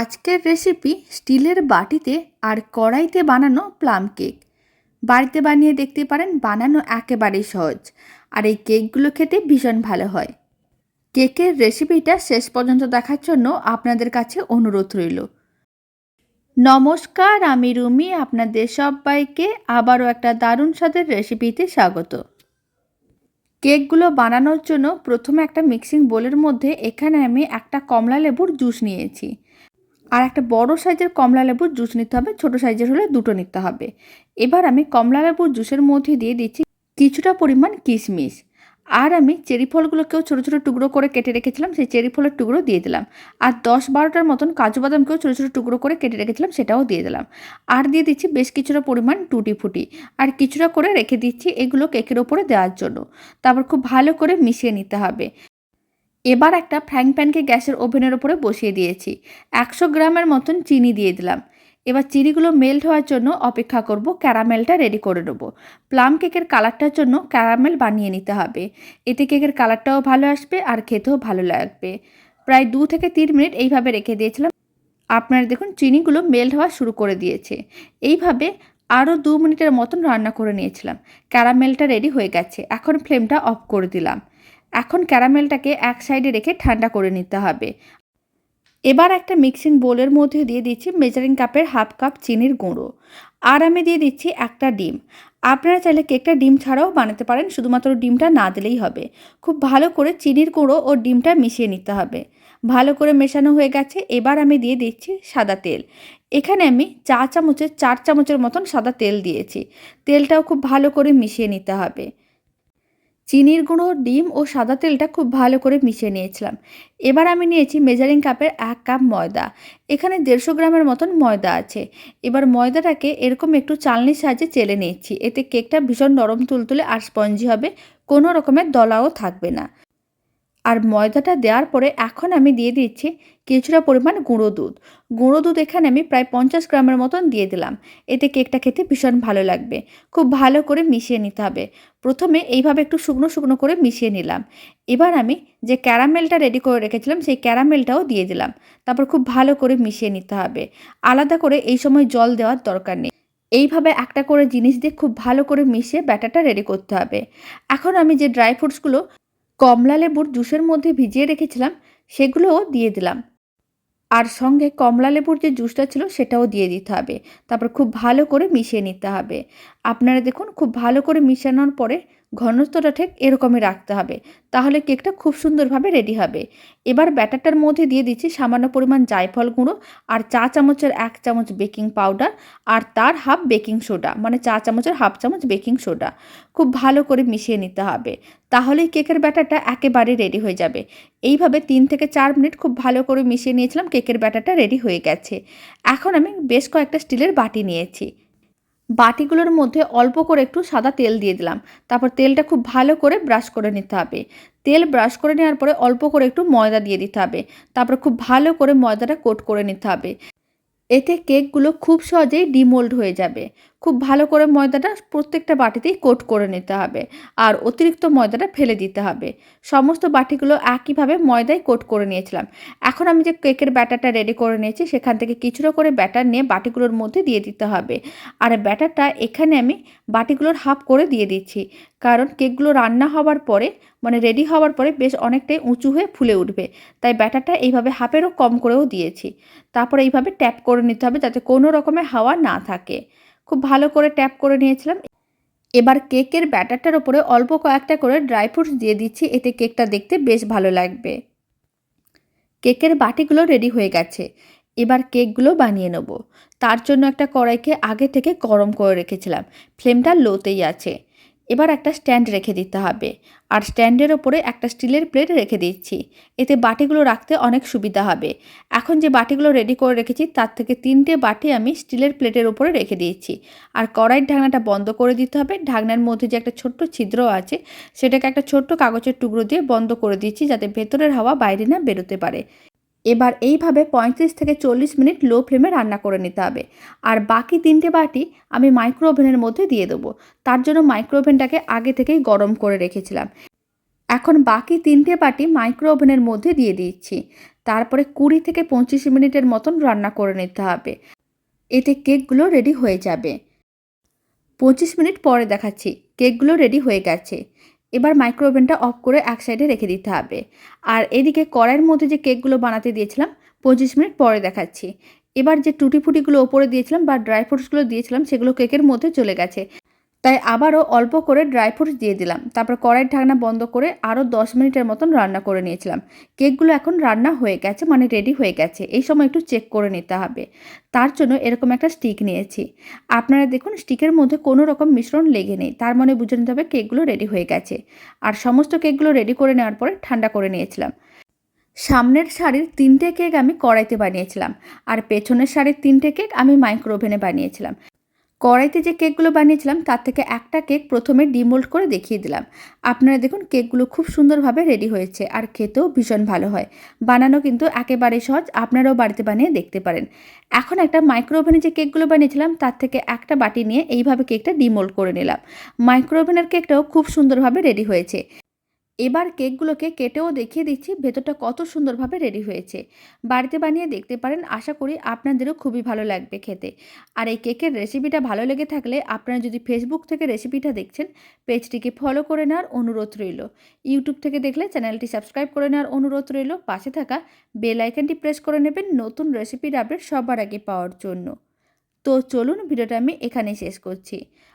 আজকের রেসিপি স্টিলের বাটিতে আর কড়াইতে বানানো প্লাম কেক বাড়িতে বানিয়ে দেখতে পারেন, বানানো একেবারেই সহজ। আর এই কেকগুলো খেতে ভীষণ ভালো হয়। কেকের রেসিপিটা শেষ পর্যন্ত দেখার জন্য আপনাদের কাছে অনুরোধ রইল। নমস্কার, আমি রুমি, আপনাদের সবাইকে আবারও একটা দারুণ স্বাদের রেসিপিতে স্বাগত। কেকগুলো বানানোর জন্য প্রথমে একটা মিক্সিং বোলের মধ্যে এখানে আমি একটা কমলা লেবুর জুস নিয়েছি। আর একটা বড় সাইজের কমলা লেবুর জুস নিতে হবে, ছোট সাইজের হলে দুটো নিতে হবে। এবার আমি কমলা লেবুর জুসের মধ্যে দিয়ে দিচ্ছি কিছুটা পরিমাণ কিশমিশ। আর আমি চেরি ফলগুলোকেও ছোটো ছোটো টুকরো করে কেটে রেখেছিলাম, সেই চেরি ফলের টুকরো দিয়ে দিলাম। আর দশ বারোটার মতন কাজু বাদামকেও ছোটো ছোটো টুকরো করে কেটে রেখেছিলাম, সেটাও দিয়ে দিলাম। আর দিয়ে দিচ্ছি বেশ কিছুটা পরিমাণ টুটি ফুটি। আর কিছুটা করে রেখে দিচ্ছি এগুলো কেকের ওপরে দেওয়ার জন্য। তারপর খুব ভালো করে মিশিয়ে নিতে হবে। এবার একটা ফ্রাইং প্যানকে গ্যাসের ওভেনের ওপরে বসিয়ে দিয়েছি। একশো গ্রামের মতন চিনি দিয়ে দিলাম। এবার চিনিগুলো মেল্ট হওয়ার জন্য অপেক্ষা করব, ক্যারামেলটা রেডি করে নেব। প্লাম কেকের কালারটার জন্য ক্যারামেল বানিয়ে নিতে হবে। এতে কেকের কালারটাও ভালো আসবে আর খেতেও ভালো লাগবে। প্রায় দু থেকে তিন মিনিট এইভাবে রেখে দিয়েছিলাম। আপনারা দেখুন, চিনিগুলো মেল্ট হওয়া শুরু করে দিয়েছে। এইভাবে আরও দু মিনিটের মতন রান্না করে নিয়েছিলাম। ক্যারামেলটা রেডি হয়ে গেছে। এখন ফ্লেমটা অফ করে দিলাম। এখন ক্যারামেলটাকে এক সাইডে রেখে ঠান্ডা করে নিতে হবে। এবার একটা মিক্সিং বোলের মধ্যে দিয়ে দিচ্ছি মেজারিং কাপের হাফ কাপ চিনির গুঁড়ো। আর আমি দিয়ে দিচ্ছি একটা ডিম। আপনারা চাইলে কেকটা ডিম ছাড়াও বানাতে পারেন, শুধুমাত্র ডিমটা না দিলেই হবে। খুব ভালো করে চিনির গুঁড়ো ও ডিমটা মিশিয়ে নিতে হবে। ভালো করে মেশানো হয়ে গেছে, এবার আমি দিয়ে দিচ্ছি সাদা তেল। এখানে আমি চা চামচের, চার চামচের মতন সাদা তেল দিয়েছি। তেলটাও খুব ভালো করে মিশিয়ে নিতে হবে। চিনির গুঁড়ো, ডিম ও সাদা তেলটা খুব ভালো করে মিশিয়ে নিয়েছিলাম। এবার আমি নিয়েছি মেজারিং কাপের এক কাপ ময়দা। এখানে দেড়শো গ্রামের মতন ময়দা আছে। এবার ময়দাটাকে এরকম একটু চালনির সাহায্যে চেলে নিচ্ছি এতে কেকটা ভীষণ নরম তুলতুলে আর স্পঞ্জি হবে, কোনো রকমের দলাও থাকবে না। আর ময়দাটা দেওয়ার পরে এখন আমি দিয়ে দিচ্ছি কিছুটা পরিমাণ গুঁড়ো দুধ। গুঁড়ো দুধ এখানে আমি প্রায় পঞ্চাশ গ্রামের মতন দিয়ে দিলাম। এতে কেকটা খেতে ভীষণ ভালো লাগবে। খুব ভালো করে মিশিয়ে নিতে হবে। প্রথমে এইভাবে একটু শুকনো শুকনো করে মিশিয়ে নিলাম। এবার আমি যে ক্যারামেলটা রেডি করে রেখেছিলাম, সেই ক্যারামেলটাও দিয়ে দিলাম। তারপর খুব ভালো করে মিশিয়ে নিতে হবে। আলাদা করে এই সময় জল দেওয়ার দরকার নেই। এইভাবে একটা করে জিনিস দিয়ে খুব ভালো করে মিশিয়ে ব্যাটারটা রেডি করতে হবে। এখন আমি যে ড্রাই ফ্রুটসগুলো কমলা লেবুর জুসের মধ্যে ভিজিয়ে রেখেছিলাম সেগুলোও দিয়ে দিলাম। আর সঙ্গে কমলা লেবুর যে জুসটা ছিল, সেটাও দিয়ে দিতে হবে। তারপর খুব ভালো করে মিশিয়ে নিতে হবে। আপনারা দেখুন, খুব ভালো করে মিশানোর পরে ঘনত্বটা ঠিক এরকমই রাখতে হবে। তাহলে কেকটা খুব সুন্দরভাবে রেডি হবে। এবার ব্যাটারটার মধ্যে দিয়ে দিচ্ছি সামান্য পরিমাণ জায়ফল গুঁড়ো আর চা চামচের এক চামচ বেকিং পাউডার আর তার হাফ বেকিং সোডা মানে চা চামচের হাফ চামচ বেকিং সোডা। খুব ভালো করে মিশিয়ে নিতে হবে। তাহলেই কেকের ব্যাটারটা একেবারে রেডি হয়ে যাবে। এইভাবে তিন থেকে চার মিনিট খুব ভালো করে মিশিয়ে নিয়েছিলাম, কেকের ব্যাটারটা রেডি হয়ে গেছে। এখন আমি বেশ কয়েকটা স্টিলের বাটি নিয়েছি। বাটিগুলোর মধ্যে অল্প করে একটু সাদা তেল দিয়ে দিলাম। তারপর তেলটা খুব ভালো করে ব্রাশ করে নিতে হবে। তেল ব্রাশ করে নেওয়ার পরে অল্প করে একটু ময়দা দিয়ে দিতে হবে। তারপর খুব ভালো করে ময়দাটা কোট করে নিতে হবে। এতে কেকগুলো খুব সহজেই ডিমোল্ড হয়ে যাবে। খুব ভালো করে ময়দাটা প্রত্যেকটা বাটিতেই কোট করে নিতে হবে। আর অতিরিক্ত ময়দাটা ফেলে দিতে হবে। সমস্ত বাটিগুলো একইভাবে ময়দায় কোট করে নিয়েছিলাম। এখন আমি যে কেকের ব্যাটারটা রেডি করে নিয়েছি, সেখান থেকে কিছুটা করে ব্যাটার নিয়ে বাটিগুলোর মধ্যে দিয়ে দিতে হবে। আর ব্যাটারটা এখানে আমি বাটিগুলোর হাফ করে দিয়ে দিচ্ছি। কারণ কেকগুলো রান্না হওয়ার পরে মানে রেডি হওয়ার পরে বেশ অনেকটাই উঁচু হয়ে ফুলে উঠবে। তাই ব্যাটারটা এইভাবে হাফেরও কম করেও দিয়েছি। তারপর এইভাবে ট্যাপ করে নিতে হবে যাতে কোনো রকমের হাওয়া না থাকে। খুব ভালো করে ট্যাপ করে নিয়েছিলাম। এবার কেকের ব্যাটারটার ওপরে অল্প কয়েকটা করে ড্রাই ফ্রুটস দিয়ে দিচ্ছি, এতে কেকটা দেখতে বেশ ভালো লাগবে। কেকের বাটিগুলো রেডি হয়ে গেছে। এবার কেকগুলো বানিয়ে নেব। তার জন্য একটা কড়াইকে আগে থেকে গরম করে রেখেছিলাম। ফ্লেমটা লোতেই আছে। এবার একটা স্ট্যান্ড রেখে দিতে হবে। আর স্ট্যান্ডের ওপরে একটা স্টিলের প্লেট রেখে দিচ্ছি। এতে বাটিগুলো রাখতে অনেক সুবিধা হবে। এখন যে বাটিগুলো রেডি করে রেখেছি, তার থেকে তিনটে বাটি আমি স্টিলের প্লেটের ওপরে রেখে দিয়েছি। আর কড়াইয়ের ঢাকনাটা বন্ধ করে দিতে হবে। ঢাকনার মধ্যে যে একটা ছোট্ট ছিদ্র আছে, সেটাকে একটা ছোট্ট কাগজের টুকরো দিয়ে বন্ধ করে দিচ্ছি যাতে ভেতরের হাওয়া বাইরে না বেরোতে পারে। এবার এইভাবে পঁয়ত্রিশ থেকে চল্লিশ মিনিট লো ফ্লেমে রান্না করে নিতে হবে। আর বাকি তিনটে বাটি আমি মাইক্রো ওভেনের মধ্যে দিয়ে দেবো। তার জন্য মাইক্রো ওভেনটাকে আগে থেকেই গরম করে রেখেছিলাম। এখন বাকি তিনটে বাটি মাইক্রো ওভেনের মধ্যে দিয়ে দিচ্ছি। তারপরে কুড়ি থেকে পঁচিশ মিনিটের মতন রান্না করে নিতে হবে। এতে কেকগুলো রেডি হয়ে যাবে। পঁচিশ মিনিট পরে দেখাচ্ছি, কেকগুলো রেডি হয়ে গেছে। এবার মাইক্রো ওভেনটা অফ করে এক সাইডে রেখে দিতে হবে। আর এদিকে কড়াইয়ের মধ্যে যে কেকগুলো বানাতে দিয়েছিলাম, পঁচিশ মিনিট পরে দেখাচ্ছি। এবার যে টুটি ফুটিগুলো ওপরে দিয়েছিলাম বা ড্রাই ফ্রুটসগুলো দিয়েছিলাম, সেগুলো কেকের মধ্যে চলে গেছে। তাই আবারও অল্প করে ড্রাই ফ্রুটস দিয়ে দিলাম। তারপর কড়াইয়ের ঢাকনা বন্ধ করে আরও দশ মিনিটের মতন রান্না করে নিয়েছিলাম। কেকগুলো এখন রান্না হয়ে গেছে মানে রেডি হয়ে গেছে। এই সময় একটু চেক করে নিতে হবে। তার জন্য এরকম একটা স্টিক নিয়েছি। আপনারা দেখুন স্টিকের মধ্যে কোনো রকম মিশ্রণ লেগে নেই। তার মানে বুঝে নিতে হবে কেকগুলো রেডি হয়ে গেছে। আর সমস্ত কেকগুলো রেডি করে নেওয়ার পরে ঠান্ডা করে নিয়েছিলাম। সামনের শাড়ির তিনটে কেক আমি কড়াইতে বানিয়েছিলাম। আর পেছনের শাড়ির তিনটে কেক আমি মাইক্রো ওভেনে বানিয়েছিলাম। কড়াইতে যে কেকগুলো বানিয়েছিলাম, তার থেকে একটা কেক প্রথমে ডিমোল্ড করে দেখিয়ে দিলাম। আপনারা দেখুন, কেকগুলো খুব সুন্দরভাবে রেডি হয়েছে আর খেতেও ভীষণ ভালো হয়। বানানো কিন্তু একেবারে সহজ, আপনারাও বাড়িতে বানিয়ে দেখতে পারেন। এখন একটা মাইক্রো ওভেনে যে কেকগুলো বানিয়েছিলাম, তার থেকে একটা বাটি নিয়ে এইভাবে কেকটা ডিমোল্ড করে নিলাম। মাইক্রো ওভেনের কেকটাও খুব সুন্দরভাবে রেডি হয়েছে। এবার কেকগুলোকে কেটেও দেখিয়ে দিচ্ছি, ভেতরটা কত সুন্দরভাবে রেডি হয়েছে। বাড়িতে বানিয়ে দেখতে পারেন, আশা করি আপনাদেরও খুবই ভালো লাগবে খেতে। আর এই কেকের রেসিপিটা ভালো লেগে থাকলে আপনারা যদি ফেসবুক থেকে রেসিপিটা দেখছেন, পেজটিকে ফলো করে নেওয়ার অনুরোধ রইল। ইউটিউব থেকে দেখলে চ্যানেলটি সাবস্ক্রাইব করে নেওয়ার অনুরোধ রইল। পাশে থাকা বেল আইকনটি প্রেস করে নেবেন নতুন রেসিপির আপডেট সবার আগে পাওয়ার জন্য। তো চলুন, ভিডিওটা আমি এখানেই শেষ করছি।